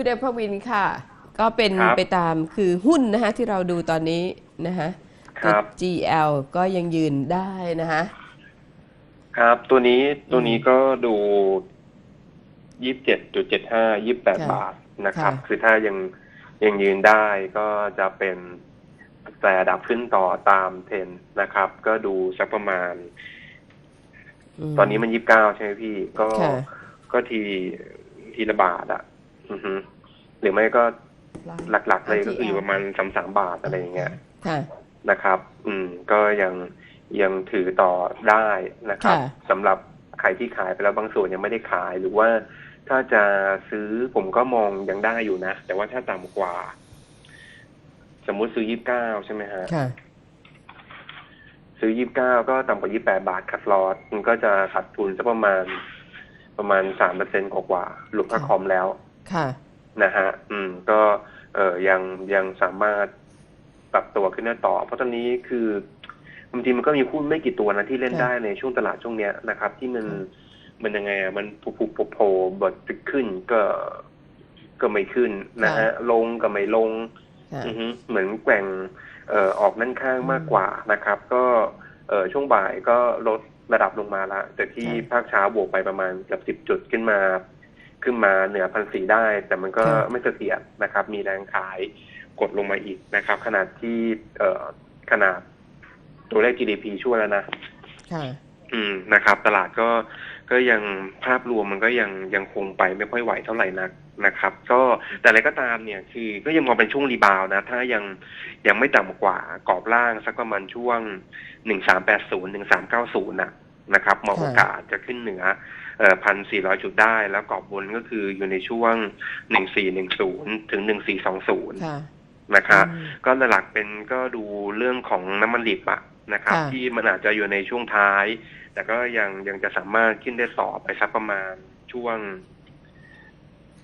คุณเดชพวินค่ะ ก็เป็นครับ ไปตามคือหุ้นนะคะที่เราดูตอนนี้นะคะครัตัวบ GL ก็ยังยืนได้นะคะ ครับ ตัวนี้ตัวนี้อืมก็ดูยี่สิบเจ็ดจุดเจ็ดห้ายี่สิบแปดค่ะบาทนะครับ ค่ะคือถ้ายังยังยืนได้ก็จะเป็นแต่ดับขึ้นต่อตามเทรนด์นะครับ ก็ดูสักประมาณมตอนนี้มันยี่สิบเก้าใช่ไหมพี่ ก็ค่ะ ก็ทีทีละบาทอะอือฮึ หรือไม่ก็หลักๆเลยก็คืออยู่ประมาณสามสามบาทอะไรอย่างเงี้ยค่ะนะครับ อืม ก็ยังยังถือต่อได้นะครับค่ะสำหรับใครที่ขายไปแล้วบางส่วนยังไม่ได้ขายหรือว่าถ้าจะซื้อผมก็มองยังได้อยู่นะ แต่ว่าถ้าต่ำกว่า สมมุติซื้อยี่สิบเก้าใช่ไหมฮะค่ะซื้อยี่สิบเก้าก็ต่ำกว่ายี่แปดบาทคัดลอสมันก็จะขาดทุนสักประมาณประมาณสามเปอร์เซ็นกว่าๆหลุดค่าค่ะคอมแล้ว ค่ะนะฮะอืมก็เออยังยังสามารถปรับตัวขึ้นได้ต่อ เพราะตอนนี้คือบางทีมันก็มีหุ้นไม่กี่ตัวนะที่เล่นค่ะได้ในช่วงตลาดช่วงเนี้ยนะครับ ที่มันค่ะมันยังไงอะมันผุผุโผล่โผล่บดจะขึ้นก็ก็ไม่ขึ้นนะฮะลงก็ไม่ลงค่ะอือฮึเหมือนแกว่งเอ่อออกด้านข้างมากกว่านะครับ ก็เอ่อช่วงบ่ายก็ลดระดับลงมาละแต่ที่ค่ะภาคเช้าบวกไปประมาณเกือบสิบจุดขึ้นมา ขึ้นมาเหนือพันสีได้ แต่มันก็ค่ะไม่เสถียรนะครับ มีแรงขายกดลงมาอีกนะครับ ขนาดที่เอ่อขนาดตัวเลข GDP ช่วยแล้วนะค่ะอืมนะครับ ตลาดก็ก็ยังภาพรวมมันก็ยังยังคงไปไม่ค่อยไหวเท่าไหร่นักนะครับ ก็แต่อะไรก็ตามเนี่ย คือก็ยังมองเป็นช่วงรีบาวด์นะ ถ้ายังยังไม่ต่ำกว่ากรอบล่างสักประมาณช่วงหนึ่งสามแปดศูนย์หนึ่งสามเก้าศูนย์นะนะครับมองค่ะโอกาสจะขึ้นเหนือเอ่อ พันสี่ร้อยจุดได้ แล้วกรอบบนก็คืออยู่ในช่วงหนึ่งสี่หนึ่งศูนย์ถึงหนึ่งสี่สองศูนย์ค่ะนะครับอืมก็หลักๆเป็นก็ดูเรื่องของน้ำมันดิบอะนะครับค่ะที่มันอาจจะอยู่ในช่วงท้าย แต่ก็ยังยังจะสามารถขึ้นได้ต่อไปสักประมาณช่วง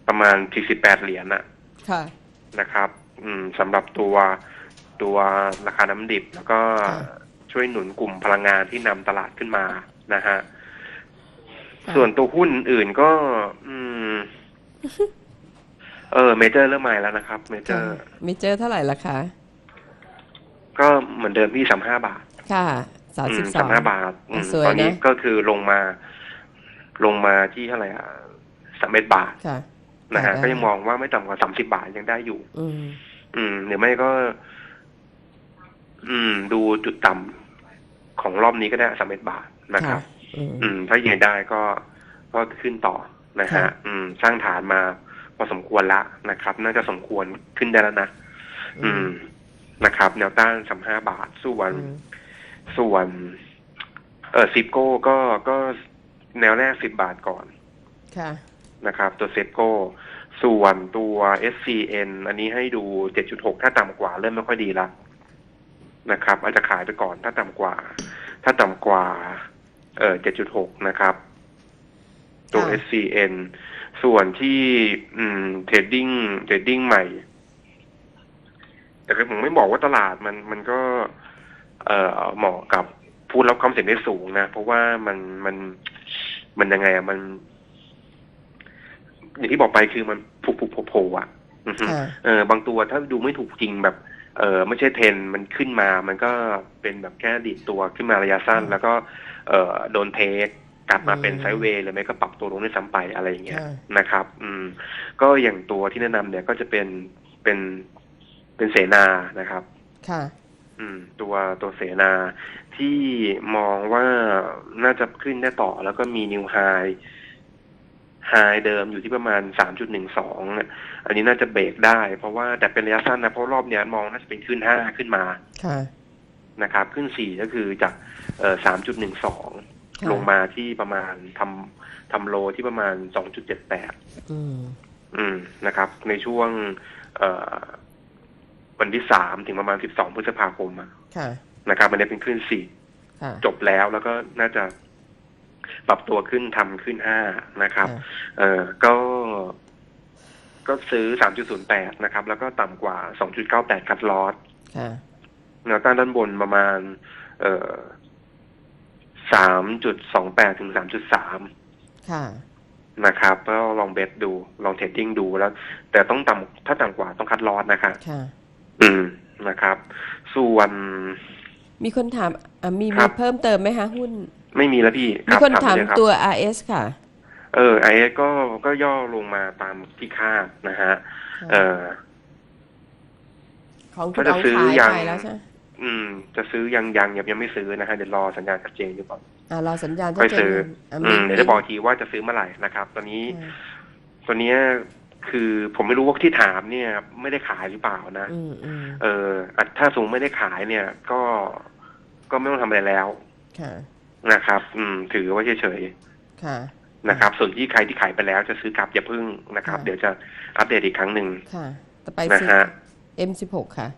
ประมาณ48เหรียญอะค่ะนะครับ อืมสำหรับตัวตัวราคาน้ำดิบแล้วก็ค่ะช่วยหนุนกลุ่มพลังงานที่นำตลาดขึ้นมานะฮะค่ะ ส่วนตัวหุ้นอื่นก็ อืม เออเมเจอร์เริ่มใหม่แล้วนะครับ เมเจอค่ะร์มีเจอเท่าไหร่ละคะก็เหมือนเดิมที่สามห้าบาท ค่ะสามสิบสอสางมห้าบาทอืมสวยตอนนี้นะก็คือลงมา ลงมาที่เท่าไหร่อะสามเอ็ดบาทค่ะนะฮะได้ก็ยังมองว่าไม่ต่ำกว่าสามสิบาทยังได้อยู่ อืม อืมหรือไม่ก็ อืม ดูจุดต่ำของรอบนี้ก็ได้สามเอ็ดบาทนะครับ อืมอืม ถ้ายืนได้ก็ก็ขึ้นต่อนะฮะค่ะอืม สร้างฐานมาพอสมควรละนะครับ น่าจะสมควรขึ้นได้แล้วนะอืมนะครับ แนวต้านสามห้าบาทส่วนอืมส่วน เออซิปโก้ก็ก็แนวแรกสิบบาทก่อนค่ะนะครับ ตัวเซฟโก้ส่วนตัว SCN อันนี้ให้ดู7.6ถ้าต่ำกว่าเริ่มไม่ค่อยดีละนะครับ อาจจะขายไปก่อนถ้าต่ำกว่า ถ้าต่ำกว่า เออ7.6 นะครับ ตัวค่ะ SCN ส่วนที่อืมเทรดดิ้งเทรดดิ้งใหม่ แต่คือผมไม่บอกว่าตลาดมันมันก็ เอ่อเหมาะกับผู้รับความเสี่ยงได้สูงนะ เพราะว่ามันมันมันยังไงอะมัน อย่างที่บอกไปคือมันผุผุโผล่โผล่อะอือฮึค่ะเออบางตัวถ้าดูไม่ถูกจริงแบบ เออไม่ใช่เทรนด์มันขึ้นมา มันก็เป็นแบบแค่ดีดตัวขึ้นมาระยะสั้นอืมแล้วก็เอ่อโดนเทคกลับมาเป็นอืมไซด์เวย์หรือไม่ก็ปรับตัวลงด้วยซ้ำไปอะไรอย่างเงี้ยค่ะนะครับ อืม ก็อย่างตัวที่แนะนำเนี่ยก็จะเป็นเป็นเป็นเสนานะครับ ค่ะ อืม ตัวตัวเสนาที่มองว่าน่าจะขึ้นได้ต่อแล้วก็มีนิวไฮ ไฮเดิมอยู่ที่ประมาณสามจุดหนึ่งสองอันนี้น่าจะเบรกได้ เพราะว่าแต่เป็นระยะสั้นนะ เพราะรอบเนี้ยมองน่าจะเป็นขึ้นห้าขึ้นมาค่ะนะครับ ขึ้นสี่ก็คือจากเอ่อสามจุดหนึ่งสองค่ะลงมาที่ประมาณทำทำโลที่ประมาณสองจุดเจ็ดแปดอืม อืมนะครับ ในช่วงเอ่อวันที่สามถึงประมาณสิบสองพฤษภาคมอะค่ะนะครับ มันได้เป็นขึ้นสี่ค่ะจบแล้วแล้วก็น่าจะ ปรับตัวขึ้นทำขึ้นห้านะครับค่ะเอ่อก็ก็ซื้อสามจุดศูนย์แปดนะครับ แล้วก็ต่ำกว่าสองจุดเก้าแปดคัดลอสค่ะแนวต้านด้านบนประมาณ เอ่อสามจุดสองแปดถึงสามจุดสามค่ะนะครับ ก็ลองเบสดู ลองเทรดดิ้งดูแล้ว แต่ต้องต่ำถ้าต่ำกว่าต้องคัดลอสนะครับค่ะอืมนะครับ ส่วน มีคนถามอะมีครัมีบ เพิ่มเติมไหมคะหุ้น ไม่มีแล้วพี่มีรับคนถามเลยรับ ตัว RS ค่ะ เออไอก็ก็ย่อลงมาตามที่คาดนะฮะ เออ ของคุก็ณจะอ๋องซื้อขายยังไปแล้วใช่ไหมอืม จะซื้อยังยังยังยังไม่ซื้อนะฮะเดี๋ยวรอสัญญาณชัดเจนอยู่ก่อน อ่ารอสัญญาณค่อยซื้ออะอืมเดี๋ยวจะบอกทีว่าจะซื้อเมื่อไหร่นะครับ ตอนนี้อ่าตอนเนี้ย คือผมไม่รู้ว่าที่ถามเนี่ย ไม่ได้ขายหรือเปล่านะอืมอืมเอออะถ้าสมมติไม่ได้ขายเนี่ย ก็ก็ไม่ต้องทำอะไรแล้วค่ะนะครับ อืม ถือไว้เฉยค่ะๆนะครับ ส่วนที่ใครที่ขายไปแล้วจะซื้อกลับอย่าพึ่งนะครับค่ะเดี๋ยวจะอัปเดตอีกครั้งหนึ่งค่ะต่อไปนะซื้อฮะ M16 ค่ะ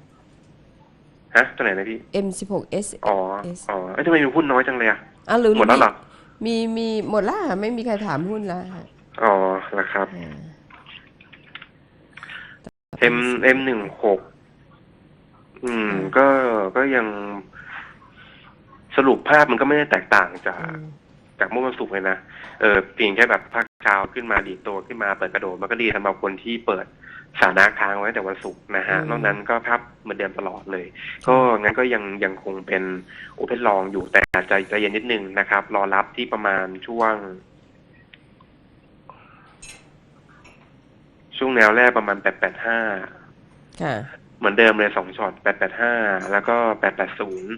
ฮะตัวไหนนะพี่ M16S อ๋อ S อ๋อเอ้ยทำไมมีหุ้นน้อยจังเลยอะอะหรือหมดแล้วเหรอมีมีหมดละไม่มีใครถามหุ้นละอ๋อนะครับ อ่า M M หนึ่งหกอืม ก็ก็ยังสรุปภาพมันก็ไม่ได้แตกต่างจากอืมจากเมื่อวันศุกร์เลยนะเออเพียงแค่แบบภาคเช้าขึ้นมาดีดตัวขึ้นมาเปิดกระโดดมันก็ดีสำหรับคนที่เปิดสถานะค้างไว้แต่วันศุกร์นะฮะ นอกนั้นก็ภาพเหมือนเดิมตลอดเลย ก็งั้นก็ยังยังคงเป็นโอเพนลองอยู่แต่อาจจะใจเย็นนิดนึงนะครับ รอรับที่ประมาณช่วง ช่วงแนวแรกประมาณแปดแปดห้าค่ะ เหมือนเดิมเลยสองช็อตแปดแปดห้าแล้วก็แปดแปดศูนย์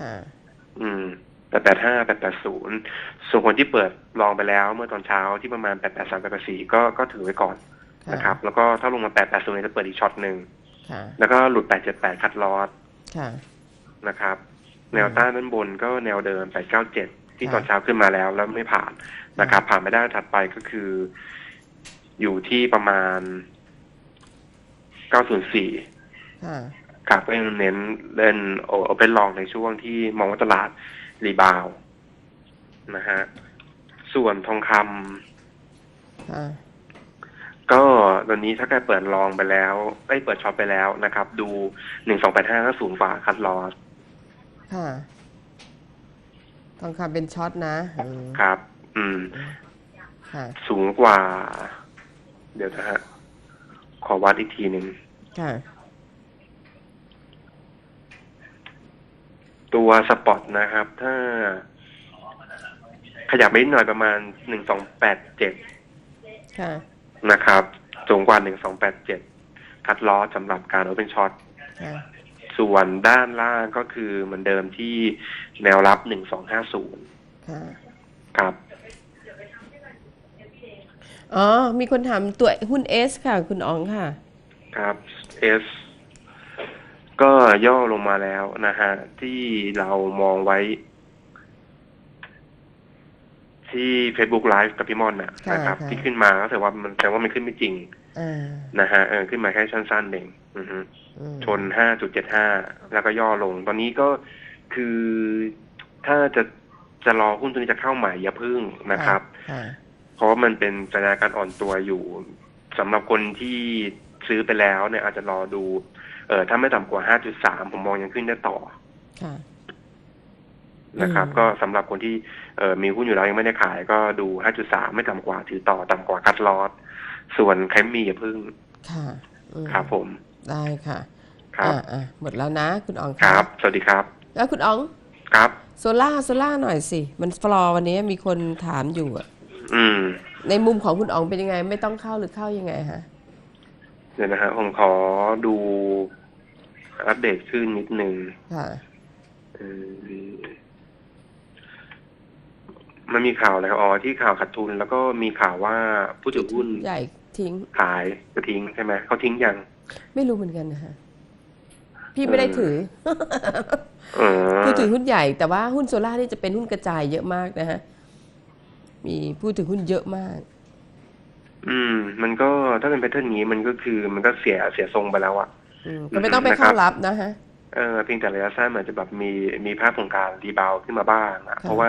ค่ะ อืมแปดแปดห้าแปดแปดศูนย์ส่วนคนที่เปิดลองไปแล้ว เมื่อตอนเช้าที่ประมาณแปดแปดสามแปดแปดสี่ก็ก็ถือไว้ก่อนค่ะนะครับ แล้วก็ถ้าลงมาแปดแปดศูนย์จะเปิดอีกช็อตหนึ่งค่ะแล้วก็หลุดแปดเจ็ดแปดคัดลอสค่ะนะครับ แนวต้านด้านบนก็แนวเดิมแปดเก้าเจ็ดที่ค่ะตอนเช้าขึ้นมาแล้วแล้วไม่ผ่านนะครับ ผ่านไม่ได้ถัดไปก็คือ อยู่ที่ประมาณเก้าศูนย์สี่ค่ะครับก็ยังเน้นเล่นโอเปนลองในช่วงที่มองว่าตลาดรีบาวด์นะฮะ ส่วนทองคำค่ะก็ตอนนี้ถ้าใครเปิดลองไปแล้วไอ้ยเปิดช็อปไปแล้วนะครับ ดูหนึ่งสองแปดห้าก็สูงฝ่าคัดลอสค่ะทองคำเป็นช็อตนะอืมครับ อืม ค่ะ สูงกว่า เดี๋ยวนะฮะ ขอวัดอีกทีหนึ่งค่ะ ตัวสปอตนะครับ ถ้า ขยับไปนิดหน่อยประมาณหนึ่งสองแปดเจ็ดค่ะ นะครับ สูงกว่าหนึ่งสองแปดเจ็ดคัดลอสสำหรับการโอเปนช็อต ค่ะ ส่วนด้านล่างก็คือเหมือนเดิมที่แนวรับหนึ่งสองห้าศูนย์ค่ะ ครับ อ๋อ มีคนถามตัวหุ้น S ค่ะ คุณอ๋องค่ะ ครับ S ก็ย่อลงมาแล้วนะฮะ ที่เรามองไว้ ที่ Facebook Live กับพี่มอนน่ะค่ะนะครับ ค่ะ ที่ขึ้นมาก็แต่ว่ามันแต่ว่ามันขึ้นไม่จริง อ่านะฮะเออขึ้นมาแค่สั้นๆเองอือฮึ อืมชน 5.75 แล้วก็ย่อลง ตอนนี้ก็คือถ้าจะจะรอหุ้นตัวนี้จะเข้าใหม่อย่าพึ่งนะครับ ค่ะ เพราะว่ามันเป็นสัญญาณการอ่อนตัวอยู่สำหรับคนที่ซื้อไปแล้วเนี่ยอาจจะรอดู เออถ้าไม่ต่ำกว่า5.3ผมมองยังขึ้นได้ต่อค่ะนะครับอืมก็สำหรับคนที่เออมีหุ้นอยู่แล้วยังไม่ได้ขาย ก็ดู5.3ไม่ต่ำกว่าถือต่อต่ำกว่าคัดลอสส่วนใครมีอย่าพึ่งค่ะอืมครับผม ได้ค่ะครับอ่าอ่าหมดแล้วนะ คุณอ๋องครับ สวัสดีครับ แล้วคุณอ๋องครับโซล่าโซล่าหน่อยสิ มันฟลอร์วันนี้มีคนถามอยู่อะ อืม ในมุมของคุณอ๋องเป็นยังไง ไม่ต้องเข้าหรือเข้ายังไงฮะเดี๋ยวนะฮะผมขอดูอัปเดตขึ้นนิดนึงค่ะเออมันมีข่าวอะไรครับอ๋อที่ข่าวขาดทุน แล้วก็มีข่าวว่าผู้ถือหุ้นใหญ่ทิ้ง ขายจะทิ้งใช่ไหมเขาทิ้งยังไม่รู้เหมือนกันนะฮะพี่ไม่ได้ถือเออผู้ถือหุ้นใหญ่แต่ว่าหุ้นโซล่านี่จะเป็นหุ้นกระจายเยอะมากนะฮะ มีผู้ถือหุ้นเยอะมาก อืม มันก็ถ้าเป็นแพทเทิร์นนี้มันก็คือมันก็เสียเสียทรงไปแล้วอะอืมก็ไม่ต้องไปเข้ารับนะฮะ เออเพียงแต่ระยะสั้นมันจะแบบมีมีภาพของการรีบาวด์ขึ้นมาบ้างอะค่ะ เพราะว่า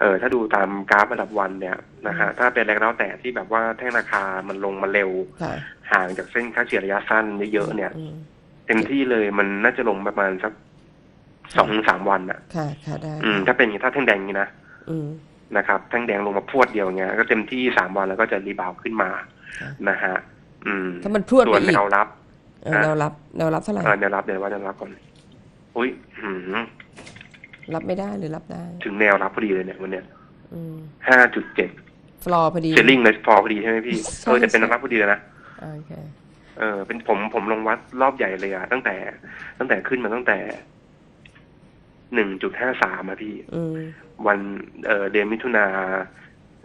เออถ้าดูตามกราฟระดับวันเนี่ยนะฮะถ้าเป็นแรงแล้วแต่ที่แบบว่าแท่งราคามันลงมาเร็ว ค่ะห่างจากเส้นค่าเฉลี่ยระยะสั้นเยอะๆเนี่ยอืมเต็มที่เลยมันน่าจะลงประมาณสักสองถึงสามวันอะค่ะ ค่ะได้อืม ถ้าเป็นอย่างนี้ถ้าแท่งแดงอย่างนี้นะ อืม นะครับแท่งแดงลงมาพรวดเดียวเงี้ย ก็เต็มที่สามวันแล้วก็จะรีบาวด์ขึ้นมาค่ะนะฮะอืมถ้ามันพรวดส่ไปวนอีกแนวรับเออแนวรับแนวรับเท่าไหร่เอ่อแนวรับเดี๋ยวว่าแนวรับก่อนอุ้ยหืมรับไม่ได้หรือรับได้ ถึงแนวรับพอดีเลยเนี่ยวันเนี้ยอืมห้าจุดเจ็ดฟลอร์พอดีเซลลิงเลยพอพอดีใช่ไหมพี่ใช่เออจะเป็นใช่แนวรับพอดีเลยนะอ่าโอเคเออเป็นผมผมลงวัดรอบใหญ่เลยอะตั้งแต่ ตั้งแต่ขึ้นมาตั้งแต่ หนึ่งจุดห้าสามอะพี่อืมวันเอ่อเดือนมิถุนา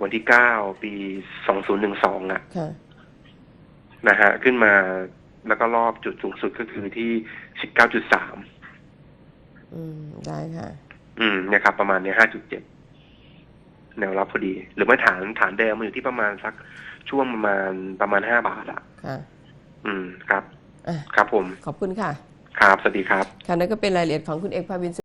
วันที่เก้าปีสองศูนย์หนึ่งสองอะค่ะนะฮะ ขึ้นมาแล้วก็รอบจุดสูงสุดก็คือที่สิบเก้าจุดสามอืม ได้ค่ะ อืมเนี่ยครับ ประมาณเนี้ห้าจุดเจ็ดแนวรับพอดี หรือไม่ฐานฐานเดิมมันอยู่ที่ประมาณสักช่วงประมาณประมาณห้าบาทอะค่ะ อืมครับอะครับผม ขอบคุณค่ะ ครับ สวัสดีครับ ค่ะนั่นก็เป็นรายละเอียดของคุณเอกภาวิน